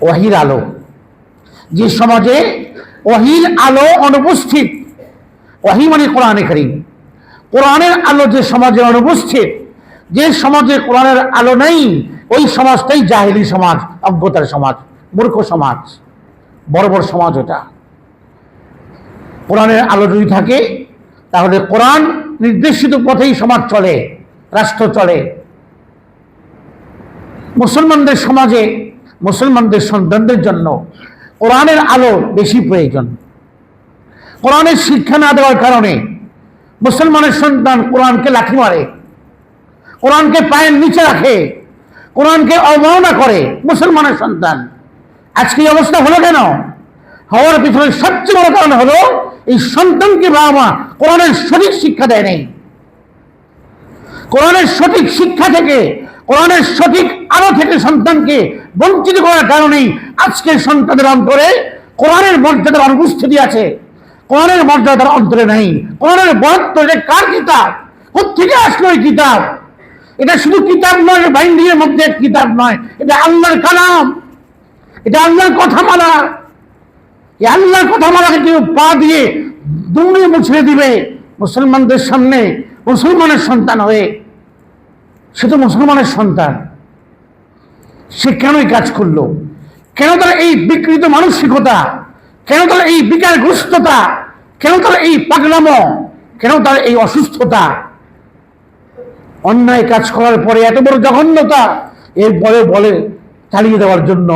ওহির আলো। যে সমাজে ওহির আলো অনুপস্থিত ওহি মানে কোরআনে করিম। কোরআনের আলো যে সমাজে অনুপস্থিত, যে সমাজে কোরআনের আলো নেই, ওই সমাজটাই জাহিলি সমাজ অজ্ঞতার সমাজ, মূর্খ সমাজ বড় বড় সমাজ ওটা। কোরআনের আলো যদি থাকে, তাহলে কোরআন নির্দেশিত পথেই সমাজ চলে, রাষ্ট্র চলে। মুসলমানদের সমাজে মুসলমানদের সন্তানদের জন্য কোরআনের আলো বেশি প্রয়োজন। কোরআনের শিক্ষা না দেওয়ার কারণে মুসলমানের সন্তান কোরআনকে লাঠি মারে, কোরআনকে পায়ের নিচে রাখে, কোরআনকে অবমাননা করে মুসলমানের সন্তান। আজকে এই অবস্থা হলো কেন? হওয়ার পিছনে সবচেয়ে বড় কারণ হলো এই সন্তানকে বাবা মা কোরআনের সঠিক শিক্ষা দেয় নেই। কোরআনের সঠিক শিক্ষা থেকে কোরআনের সঠিক আলো থেকে সন্তানকে বঞ্চিত করার কারণেই আজকে সন্তানের অন্তরে কোরআনের মর্যাদার অনুপস্থিতি আছে। কোরআনের মর্যাদার অন্তরে নেই। কোরআনের বরাদ্দ এটা কার কিতাব? কোথেকে আসলো এই কিতাব? এটা শুধু কিতাব নয় বাইন্ডিংয়ের মধ্যে কিতাব নয়। এটা আল্লাহর কালাম। এটা আল্লাহর কথা মালা এই আল্লাহর কথা মালাকে কেউ পা দিয়ে দৌড়ে মুছড়ে দিবে মুসলমানদের সামনে, মুসলমানের সন্তান হয়ে। সে তো মুসলমানের সন্তান। সে কেন এই কাজ করল? কেন তার এই বিকৃত মানসিকতা? কেন তার এই বিকারগ্রস্ততা? কেন তার এই পাগলাম? কেন তার এই অসুস্থতা? অন্যায় কাজ করার পরে এত বড় জঘন্যতা এর এরপরে বলে চালিয়ে দেওয়ার জন্য,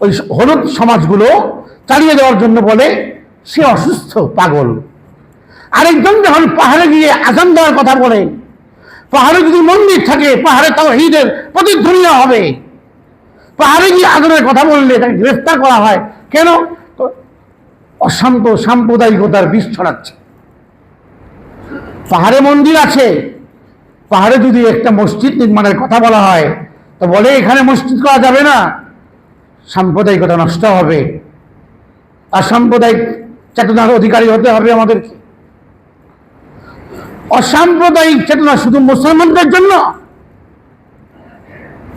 ওই হলুদ সমাজগুলো চালিয়ে দেওয়ার জন্য বলে সে অসুস্থ, পাগল। আরেকজন যখন পাহাড়ে গিয়ে আজান দেওয়ার কথা বলে পাহাড়ে যদি মন্দির থাকে, পাহাড়ে তাও হিদের প্রতিধ্বনি হবে। পাহাড়ে গিয়ে আগুনের কথা বললে তাকে গ্রেফতার করা হয়। কেন? অশান্ত সাম্প্রদায়িকতার বিষ ছড়াচ্ছে। পাহাড়ে মন্দির আছে। পাহাড়ে যদি একটা মসজিদ নির্মাণের কথা বলা হয়, তো বলে এখানে মসজিদ করা যাবে না। সাম্প্রদায়িকতা নষ্ট হবে। আর সাম্প্রদায়িক চেতনার অধিকারী হতে হবে আমাদেরকে। অসাম্প্রদায়িক চেতনা শুধু মুসলমানদের জন্য?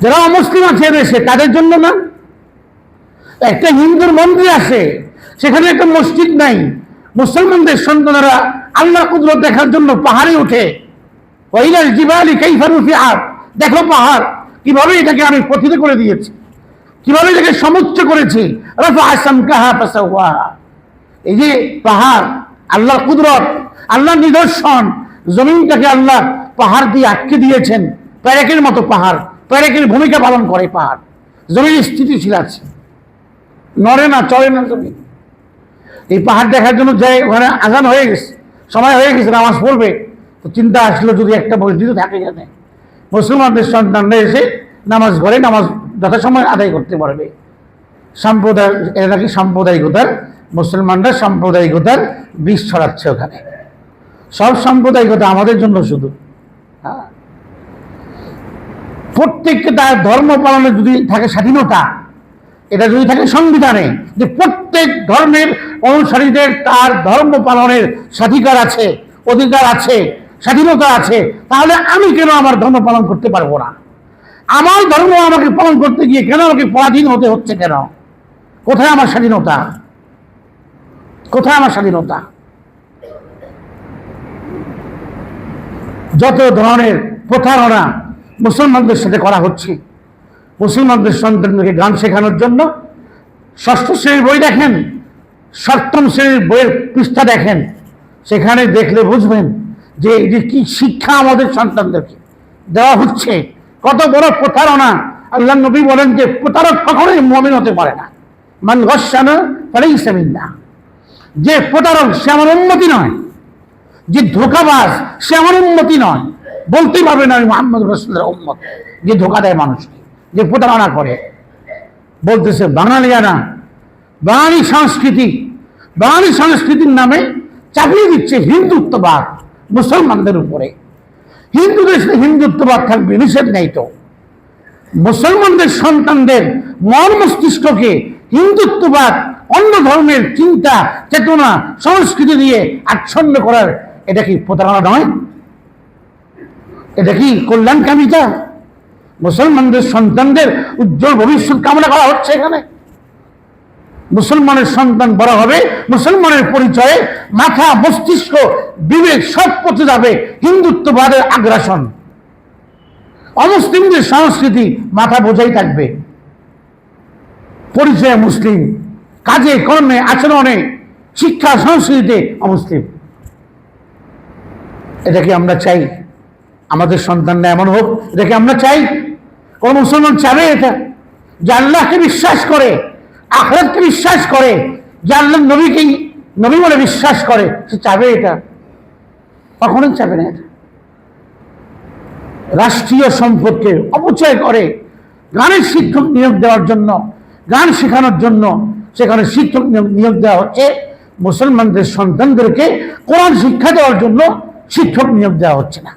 যারা অমুসলিম আছে দেশে তাদের জন্য না? একটা হিন্দুর মন্দির আছে, সেখানে একটা মসজিদ নাই। মুসলমানদের সন্তানেরা আল্লাহ কুদরত দেখার জন্য পাহাড়ে উঠে ওইলার জিবালি কাইফারুফি আর দেখো পাহাড়, কীভাবে এটাকে আমি পথিত করে দিয়েছি? কীভাবে এটাকে সমুচ্চ করেছি? আসাম কাহা এই যে পাহাড়, আল্লাহর কুদরত, আল্লাহর নিদর্শন জমিনটাকে আল্লাহ পাহাড় দিয়ে আটকে দিয়েছেন প্যারেকের মতো পাহাড় প্যারেকের ভূমিকা পালন করে পাহাড়। জমিন স্থিতিশীল আছে। নড়ে না চলে না জমিন। এই পাহাড় দেখার জন্য যাই ওখানে আজান হয়ে গেছে, সময় হয়ে গেছে, নামাজ পড়বে, তো চিন্তা আসলো যদি একটা মসজিদও থাকে এখানে। মুসলমানদের সন্তানরা এসে নামাজ ঘরে নামাজ যথাসময় আদায় করতে পারবে। সাম্প্রদায় এরা নাকি সাম্প্রদায়িকতার, মুসলমানরা সাম্প্রদায়িকতার বিষ ছড়াচ্ছে ওখানে। সব সাম্প্রদায়িকতা আমাদের জন্য শুধু। হ্যাঁ। প্রত্যেককে তার ধর্ম পালনে যদি থাকে স্বাধীনতা এটা যদি থাকে সংবিধানে যে প্রত্যেক ধর্মের অনুসারীদের তার ধর্ম পালনের স্বাধিকার আছে অধিকার আছে স্বাধীনতা আছে তাহলে আমি কেন আমার ধর্ম পালন করতে পারব না? আমার ধর্ম আমাকে পালন করতে গিয়ে কেন আমাকে পরাধীন হতে হচ্ছে কেন? কোথায় আমার স্বাধীনতা? কোথায় আমার স্বাধীনতা? যত ধরনের প্রতারণা মুসলমানদের সাথে করা হচ্ছে, মুসলমানদের সন্তানদেরকে গান শেখানোর জন্য ষষ্ঠ শ্রেণির বই দেখেন, সপ্তম শ্রেণির বইয়ের পৃষ্ঠা দেখেন, সেখানে দেখলে বুঝবেন যে এটি কি শিক্ষা আমাদের সন্তানদেরকে দেওয়া হচ্ছে, কত বড় প্রতারণা। আল্লাহ নবী বলেন যে প্রতারক কখনোই মমিন হতে পারে না। মান গসানা তাহলেই সেমিন না যে প্রতারক, সে আমার উন্নতি নয়। যে ধোকাবাজ, সে আমার উন্নতি নয়। বলতেই পারবে না আমি মোহাম্মদ রসুল্লাহ উম্মত। যে ধোকা দেয় মানুষকে যে প্রতারণা করে। বলতেছে, বাঙালি বাঙালিয়ানা বাঙালি সংস্কৃতি, বাঙালি সংস্কৃতির নামে চাপিয়ে দিচ্ছে হিন্দুত্ববাদ মুসলমানদের উপরে। হিন্দু দেশে হিন্দুত্ববাদ থাকবে, নিষেধ নেই তো। মুসলমানদের সন্তানদের মন মস্তিষ্ককে হিন্দুত্ববাদ, অন্য ধর্মের চিন্তা, চেতনা, সংস্কৃতি দিয়ে আচ্ছন্ন করার এটা কি প্রতারণা নয়? এটা কি কল্যাণকামিতা মুসলমানদের সন্তানদের উজ্জ্বল ভবিষ্যৎ কামনা করা হচ্ছে এখানে। মুসলমানের সন্তান বড় হবে, মুসলমানের পরিচয়ে মাথা, মস্তিষ্ক, বিবেক সব পথে যাবে হিন্দুত্ববাদের আগ্রাসন। অমুসলিমদের সংস্কৃতি মাথা বোঝাই থাকবে। পরিচয়ে মুসলিম, কাজে, কর্মে, আচরণে, শিক্ষা, সংস্কৃতিতে অমুসলিম। এটা কি আমরা চাই? আমাদের সন্তানরা এমন হোক, এটা কি আমরা চাই? কোন মুসলমান চাবে এটা? যে বিশ্বাস করে, আখরাতকে বিশ্বাস করে, যে আল্লাহ নবীকেই নবী বলে বিশ্বাস করে, সে চাবে এটা? কখনোই চাবে না এটা। রাষ্ট্রীয় সম্পদকে অপচয় করে, গানের শিক্ষক নিয়োগ দেওয়ার জন্য, গান শেখানোর জন্য, সেখানে শিক্ষক নিয়োগ দেওয়া হচ্ছে। মুসলমানদের সন্তানদেরকে কোরআন শিক্ষা দেওয়ার জন্য শিক্ষক নিয়োগ দেওয়া হচ্ছে না।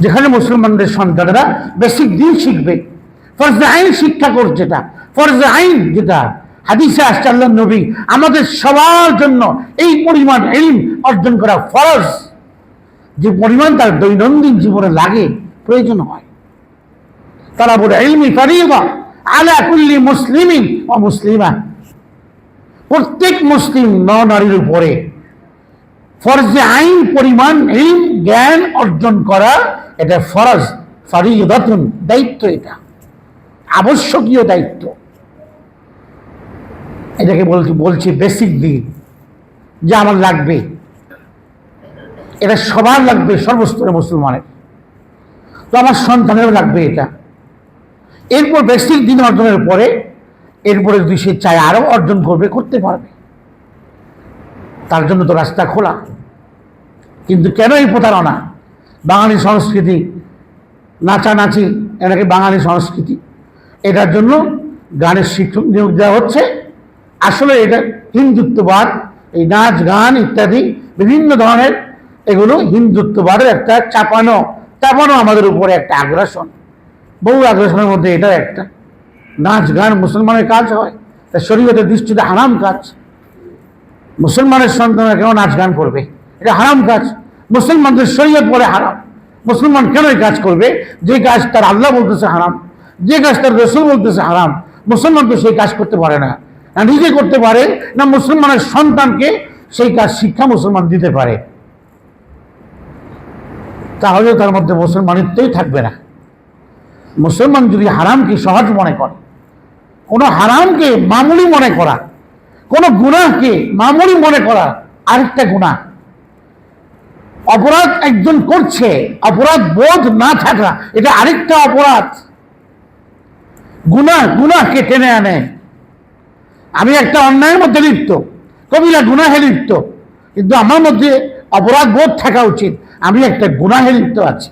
যেখানে মুসলমানদের সন্তানেরা বেসিক দিন শিখবে। ফরজে আইন শিক্ষা করছে যেটা, ফরজে আইন যেটা, হাদিসে আসছে আল্লাহ নবী, আমাদের সবার জন্য এই পরিমাণ ইলম অর্জন করা ফরজ। যে পরিমাণ তার দৈনন্দিন জীবনে লাগে, প্রয়োজন হয়। তারা বলে ইলমি ফারিদা আলা কুল্লি মুসলিমিন ও মুসলিমা। প্রত্যেক মুসলিম নারীর উপরে ফরজে আইন পরিমাণ, ইলম, জ্ঞান অর্জন করা এটা ফরজ, ফারিদাতুন, দায়িত্ব এটা। আবশ্যকীয় দায়িত্ব। এটাকে বলছি বলছি বেসিক দিক। যে আমার লাগবে। এটা সবার লাগবে, সর্বস্তরে মুসলমানের। তো আমার সন্তানেরও লাগবে এটা। এরপর বেসিক দিন অর্জনের পরে, এরপরে যদি সে চায় আরও অর্জন করবে, করতে পারবে। তার জন্য তো রাস্তা খোলা। কিন্তু কেন এই প্রতারণা? বাঙালি সংস্কৃতি, নাচানাচি, এটাকে বাঙালি সংস্কৃতি। এটার জন্য গানের শিক্ষক নিয়োগ দেওয়া হচ্ছে। আসলে এটা হিন্দুত্ববাদ, এই নাচ, গান ইত্যাদি বিভিন্ন ধরনের এগুলো হিন্দুত্ববাদের একটা চাপানো চাপানো আমাদের উপরে একটা আগ্রাসন। বহু আগ্রাসনের মধ্যে এটা একটা। নাচ, গান মুসলমানের কাজ হয়। তা শরীয়তের দৃষ্টিতে হারাম কাজ। মুসলমানের সন্তানরা কেন নাচ গান করবে? এটা হারাম কাজ। মুসলমানদের শরীয়ত বলে হারাম। মুসলমান কেন এই কাজ করবে? যে কাজ তার আল্লাহ বলতেছে হারাম, যে কাজ তার রসুল বলতেছে হারাম, মুসলমান তো সেই কাজ করতে পারে না। না নিজে করতে পারে, না মুসলমানের সন্তানকে সেই কাজ শিক্ষা মুসলমান দিতে পারে। তাহলে তার মধ্যে মুসলমানিত্বই থাকবে না। মুসলমান যদি হারামকে সহজ মনে করে, কোনো হারামকে মামুলি মনে করা কোনো গুনাহকে মামুলি মনে করা আরেকটা গুণা অপরাধ একজন করছে, অপরাধ বোধ না থাকা, এটা আরেকটা অপরাধ। গুনাহ গুনাহকে টেনে আনে। আমি একটা অন্যায়ের মধ্যে লিপ্ত, কবিরা গুনাহে লিপ্ত, কিন্তু আমার মধ্যে অপরাধ বোধ থাকা উচিত, আমি একটা গুনাহে লিপ্ত আছি।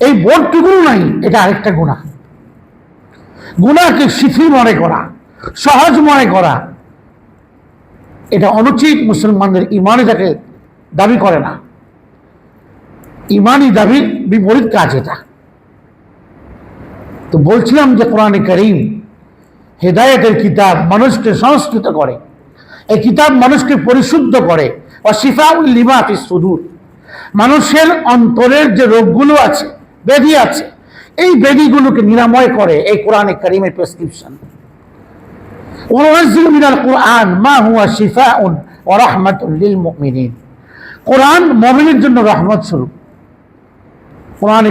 এই বোধটুকুও নাই, এটা আরেকটা গুণা গুণাকে শিথিল মনে করা, সহজ মনে করা এটা অনুচিত মুসলমানদের ইমানই তাকে দাবি করে না। ইমানই দাবির বিপরীত কাজ এটা। তো বলছিলাম যে কোরআনে করিম হেদায়তের কিতাব মানুষকে সংস্কৃত করে, এই কিতাব মানুষকে পরিশুদ্ধ করে অশিফাউল লিমা ফি সুদূর। মানুষের অন্তরের যে রোগগুলো আছে, ব্যাধি আছে, এই ব্যাধিগুলোকে নিরাময় করে এই কোরআনে করিমের প্রেসক্রিপশন। মিনাল মা হুয়া মুমিনিন জন্য রহমত স্বরূপ। কোরআন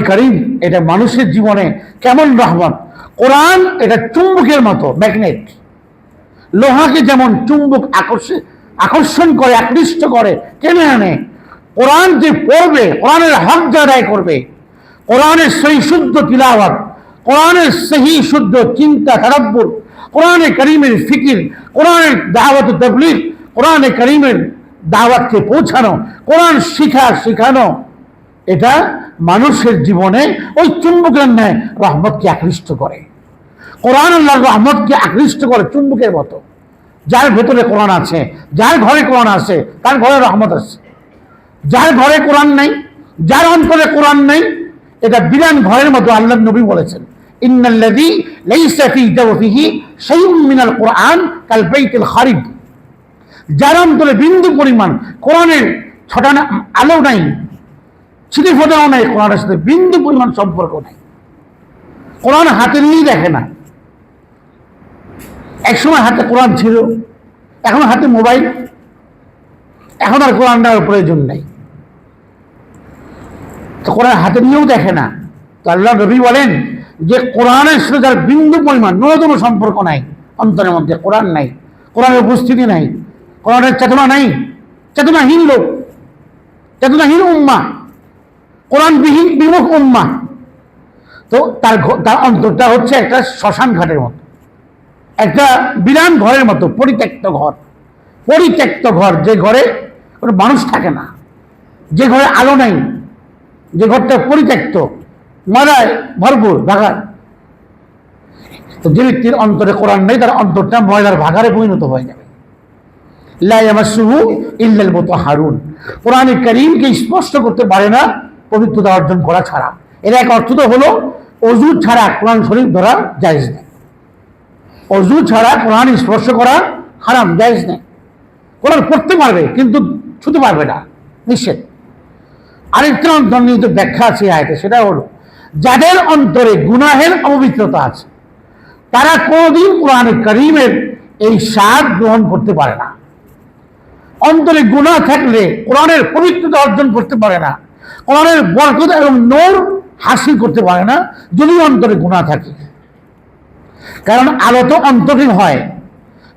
এটা মানুষের জীবনে কেমন রহমত কোরআন এটা চুম্বকের মতো ম্যাগনেট লোহাকে যেমন চুম্বক আকর্ষে আকর্ষণ করে, আকৃষ্ট করে, টেনে আনে। কোরআন যে পড়বে কোরআনের হক জাদায় করবে। কোরআনের সেই শুদ্ধ তিলাবাদ কোরআনের সেই শুদ্ধ চিন্তা তারাব্বুর কোরআনে করিমের ফিকির কোরআনের দাওয়াত তবলিগ, কোরআনে করিমের দাওয়াতকে পৌঁছানো, কোরআন শিখা শিখানো, এটা মানুষের জীবনে ওই চুম্বকের ন্যায় রহমতকে আকৃষ্ট করে। কোরআন আল্লাহর রহমতকে আকৃষ্ট করে চুম্বকের মতো। যার ভেতরে কোরআন আছে, যার ঘরে কোরআন আছে, তার ঘরে রহমত আছে। যার ঘরে কোরআন নেই, যার অন্তরে কোরআন নেই, এটা বিরান ঘরের মতো আল্লাহ নবী বলেছেন। ইন্নাল্লাযী লাইসা ফী জাওফিহি শাইউন মিনাল কোরআন কাল বাইতিল খারিব। যার অন্তরে বিন্দু পরিমাণ কোরআনের ছটানা আলো নাই, ছিটে ফোটাও নাই কোরআনের সাথে, বিন্দু পরিমাণ সম্পর্ক নাই। কোরআন হাতে নিয়েই দেখে না। একসময় হাতে কোরআন ছিল, এখন হাতে মোবাইল, এখন আর কোরআন নেওয়ার প্রয়োজন নেই। তো কোরআন হাতে নিয়েও দেখে না। তো আল্লাহ নবী বলেন যে কোরআনের সাথে যার বিন্দু পরিমাণ, ন্যূনতম সম্পর্ক নাই, অন্তরের মধ্যে কোরআন নাই, কোরআনের উপস্থিতি নাই, কোরআনের চেতনা নাই, চেতনাহীন লোক, চেতনাহীন উম্মা, কোরআনবিহীন বিমুখ উম্মা। তো তার তার অন্তরটা হচ্ছে একটা শ্মশান ঘাটের মতো, একটা বিরান ঘরের মতো, পরিত্যক্ত ঘর। পরিত্যক্ত ঘর, যে ঘরে কোনো মানুষ থাকে না, যে ঘরে আলো নাই, যে ঘরটা পরিত্যক্ত ময়লায় ভরপুর ভাগার তো যে ব্যক্তির অন্তরে কোরআন নেই, তার অন্তরটা ময়লার ভাগারে পরিণত হয়ে যাবে। লাইয়ামাসুহু ইল্লাল মুতাহারুন। কোরআনে করিমকে স্পষ্ট করতে পারে না পবিত্রতা অর্জন করা ছাড়া। এর এক অর্থ তো হলো, অজু ছাড়া কোরআন শরীফ ধরা জায়েজ নেই। অজু ছাড়া কোরআন স্পর্শ করা হারাম, জায়েজ নেই। কোরআন পড়তে পারবে, কিন্তু ছুতে পারবে না, নিষেধ। আরেকটা অন্তর্নিহিত ব্যাখ্যা আছে আয়তে, সেটা হলো যাদের অন্তরে গুনাহের অপবিত্রতা আছে, তারা কোনোদিন কোরআনে করিমের এই স্বাদ গ্রহণ করতে পারে না। অন্তরে গুনাহ থাকলে কোরআনের পবিত্রতা অর্জন করতে পারে না, কোরআনের বরকত এবং নোর হাসিল করতে পারে না, যদি অন্তরে গুনাহ থাকে। কারণ আলো তো অন্তরে হয়।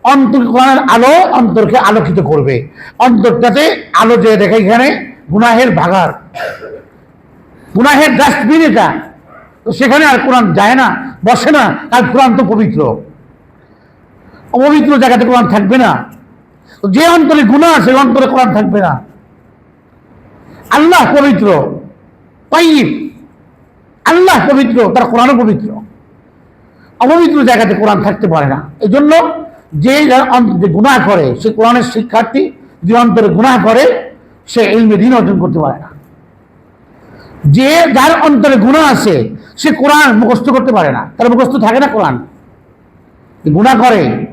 অন্তর কোরআনের আলো অন্তরকে আলোকিত করবে। অন্তরটাতে আলো যে দেখে এখানে, গুনাহের ভাগার গুনাহের ডাস্টবিন এটা। তো সেখানে আর কোরআন যায় না, বসে না কারণ কোরআন তো পবিত্র। অপবিত্র জায়গাতে কোরআন থাকবে না। তো যে অন্তরে গুণা আছে অন্তরে কোরআন থাকবে না। আল্লাহ পবিত্র। তাইব আল্লাহ পবিত্র, তার কোরআনও পবিত্র। অপবিত্র জায়গাতে কোরআন থাকতে পারে না। এই জন্য যে গুনাহ করে, সে কোরআনের শিক্ষার্থী, যে অন্তরে গুনাহ করে, সে ইলমে দিন অর্জন করতে পারে না। যে যার অন্তরে গুণা আছে, সে কোরআন মুখস্থ করতে পারে না। তার মুখস্থ থাকে না কোরআন। গুণা করে,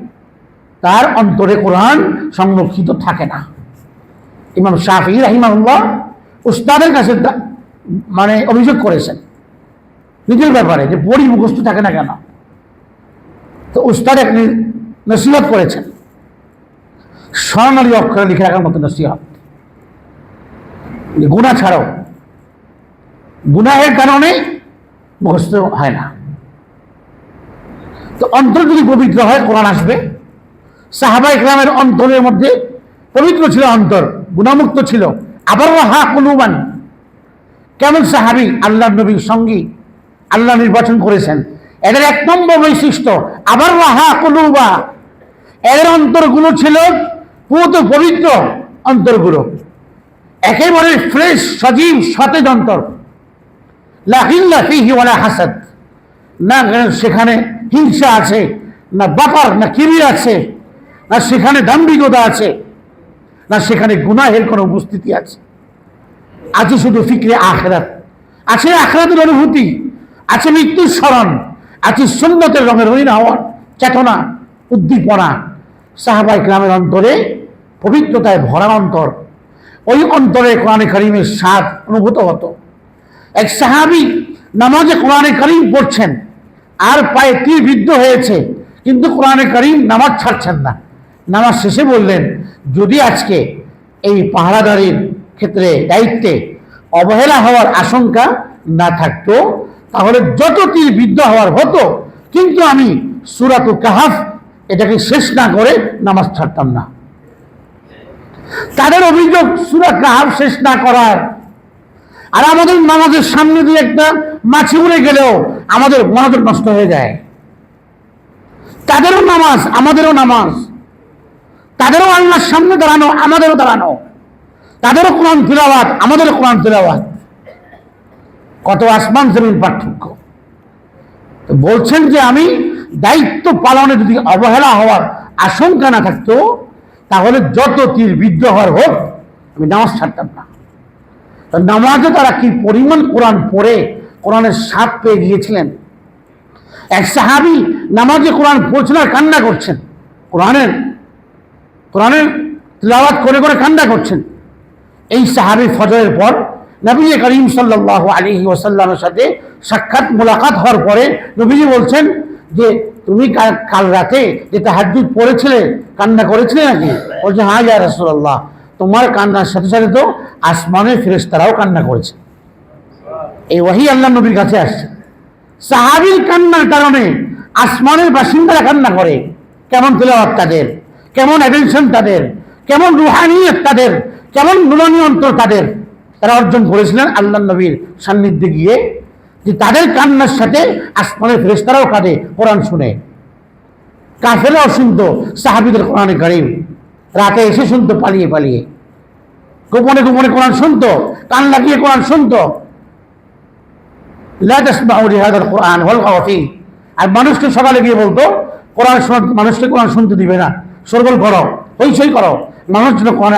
তার অন্তরে কোরআন সংরক্ষিত থাকে না। ইমাম শাফি রাহিমাহুল্লাহ উস্তাদের কাছে মানে অভিযোগ করেছেন। নিজের ব্যাপারে যে বড়ি মুখস্থ থাকে না কেন? তো উস্তাদ এক নসিহত করেছেন। স্বর্ণালী অক্ষরে লিখে রাখার মতো নসিহত। গুণা ছাড়াও গুনাহের কারণে মুখস্থ হয় না। তো অন্তর যদি পবিত্র হয়, কোরআন আসবে। সাহাবা ইকরামের অন্তরের মধ্যে পবিত্র ছিল অন্তর, গুণামুক্ত ছিল। আবার হা কুলুবান। কেমন সাহাবি আল্লাহ নবীর সঙ্গী, আল্লাহ নির্বাচন করেছেন। এদের এক নম্বর বৈশিষ্ট্য, আবার হা কুলুবা। এদের অন্তরগুলো ছিল পুরো পবিত্র অন্তরগুলো। একেবারে ফ্রেশ সজীব, সতেজ অন্তর। হাসাদ। না সেখানে হিংসা আছে, না বাপার, না কিরি আছে, না সেখানে দাম্ভিকতা আছে, না সেখানে গুনাহের কোনো উপস্থিতি আছে। আছে শুধু ফিক্রে আখরাত। আছে আখরাতের অনুভূতি, আছে মৃত্যুর স্মরণ, আছে সুন্নতের রঙের রঙিন হওয়ার চেতনা, উদ্দীপনা। সাহাবাই গ্রামের অন্তরে পবিত্রতায় ভরা অন্তর। ওই অন্তরে কোরআনে করিমের স্বাদ অনুভূত হতো। এক সাহাবি নামাজে কোরআনে করিম পড়ছেন, আর পায়ে তীর বিদ্ধ হয়েছে, কিন্তু কোরআনে করিম নামাজ ছাড়ছেন না। নামাজ শেষে বললেন, যদি আজকে এই পাহারাদারির ক্ষেত্রে দায়িত্বে অবহেলা হওয়ার আশঙ্কা না থাকতো, তাহলে যত তীর বিদ্ধ হওয়ার হতো, কিন্তু আমি সুরাতু কাহাফ এটাকে শেষ না করে নামাজ ছাড়তাম না। তাদের অভিযোগ, সুরা কাহাফ শেষ না করার আর আমাদের নামাজের সামনে দিয়ে একটা মাছি উড়ে গেলেও আমাদের মনোযোগ নষ্ট হয়ে যায়। তাদেরও নামাজ, আমাদেরও নামাজ। তাদেরও আল্লাহর সামনে দাঁড়ানো, আমাদেরও দাঁড়ানো। তাদেরও কোরআন তিলাওয়াত, আমাদেরও কোরআন তিলাওয়াত। কত আসমান জমিন পার্থক্য। তো বলছেন যে আমি দায়িত্ব পালনে যদি অবহেলা হওয়ার আশঙ্কা না থাকতো, তাহলে যত তীর হওয়ার হোক, আমি নামাজ ছাড়তাম না। নামাজে তারা কি পরিমাণ কোরআন পড়ে, কোরআনের স্বাদ পেয়ে গিয়েছিলেন? এক সাহাবি নামাজে কোরআন পড়ছেন আর কান্না করছেন। কোরআনের কোরআনের তিলাওয়াত করে করে কান্না করছেন। এই সাহাবি ফজরের পর নবী করিম সাল্লাহ আলী ওসাল্লামের সাথে সাক্ষাৎ, মোলাকাত হওয়ার পরে নবীজি বলছেন যে, তুমি কাল- রাতে যে তাহাজ্জুদ পড়েছিলে, কান্না করেছিলে নাকি? বলছে হ্যাঁ ইয়া রাসূলুল্লাহ। তোমার কান্নার সাথে সাথে তো আসমানের ফেরেশতারাও কান্না করেছে। এই ওয়াহি আল্লাহ নবীর কাছে আসছে। সাহাবীর কান্নার কারণে আসমানের বাসিন্দারা কান্না করে। কেমন তেলাওয়াত তাদের? কেমন অ্যাটেনশন তাদের? কেমন রুহানিয়ত তাদের? কেমন নুরানি অন্তর তাদের? তারা অর্জন করেছিলেন আল্লাহ নবীর সান্নিধ্যে গিয়ে যে তাদের কান্নার সাথে আসমানের ফেরেশতারাও কাঁদে, কোরআন শুনে। কাফেরাও শুনতো সাহাবিদের কোরআনে কারিম। রাতে এসে শুনতো পালিয়ে পালিয়ে। গোপনে গোপনে কোরআন শুনতো, কান লাগিয়ে কোরআন শুনতো। কোরআন আর মানুষকে সকালে গিয়ে বলতো, কোরআন মানুষকে কোরআন শুনতে দিবে না। সরগোল করো, হইচই করো। মানুষ যেন কোরআনে